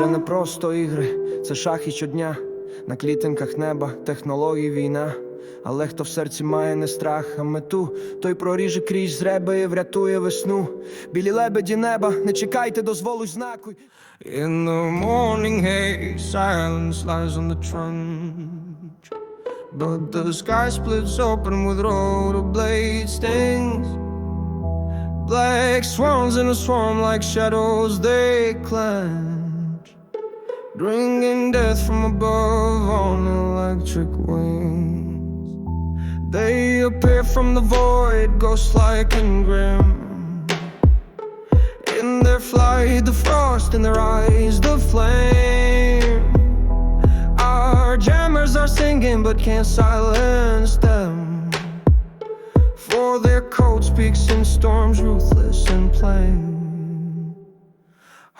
вже не просто ігри, це шахи щодня. На клітинках неба, технології війна. Але хто в серці має не страх, а мету, той проріже крізь зреби і врятує весну. Білі лебеді неба, не чекайте дозволу знаку. In the morning, hey, silence lies on the trench. But the sky splits open with rotor blade stings. Black swans in a swarm like shadows they clench. Bringing death from above on electric wings. They appear from the void, ghost like and grim. In their flight, the frost in their eyes, the flame. Our jammers are singing, but can't silence them. For their code speaks in storms, ruthless and plain.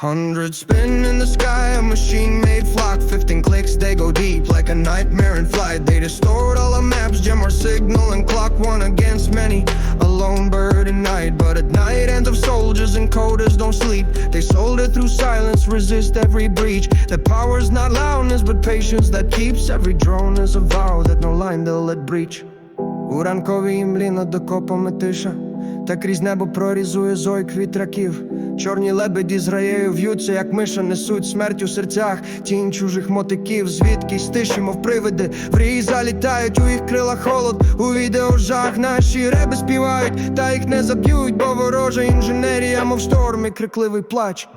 Hundred spin in the sky, a machine made flock. 15 clicks, they go deep like a nightmare in flight They distort all our maps, jam our signal and clock one against many. A lone bird at night, but at night ends of soldiers and coders don't sleep. They soldier through silence, resist every breach. Their power's not loudness, but patience that keeps Every drone is a vow that no line they'll let breach. Та крізь небо прорізує зойк вітраків. Чорні лебеді з раєю в'ються, як миша несуть смерть у серцях, тінь чужих мотиків, звідкись тиші, мов привиди, рії залітають у їх крила холод, у відео жах наші реби співають, та їх не заб'ють, бо ворожа інженерія, мов шторм і крикливий плач.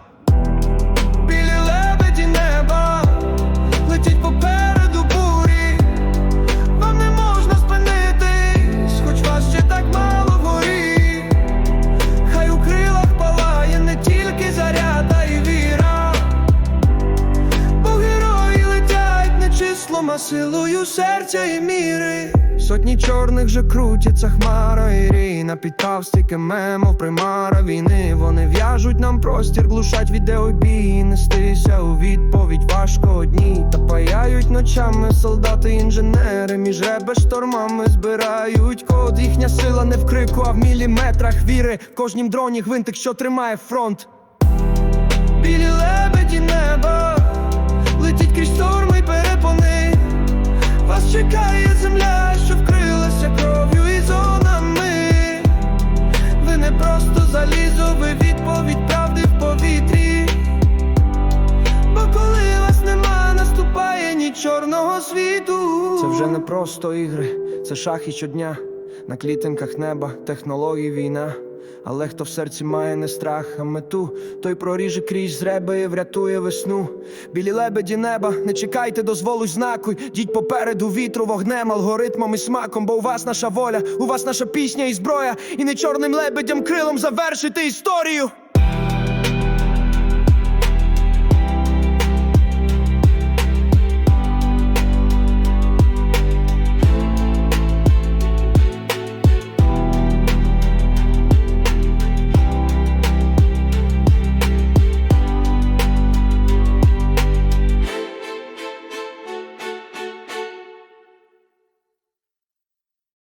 Числом, силою серця і міри. Сотні чорних вже крутяться хмара і рій На підтавстики мемов примара війни. Вони в'яжуть нам простір, глушать відео й бій Нестися у відповідь важко одній. Та паяють ночами солдати, інженери Між ребе штормами збирають код. Їхня сила не в крику, а в міліметрах віри. В кожнім дроні гвинтик, що тримає фронт. Білі лебеді Це вже не просто ігри, це шахи щодня. На клітинках неба, технології війна. Але хто в серці має не страх, а мету, той проріже крізь зреби і врятує весну. Білі лебеді неба, не чекайте дозволу знаку. Йдіть попереду вітру, вогнем, алгоритмом і смаком, бо у вас наша воля, у вас наша пісня і зброя, і не чорним лебедям крилом завершити історію.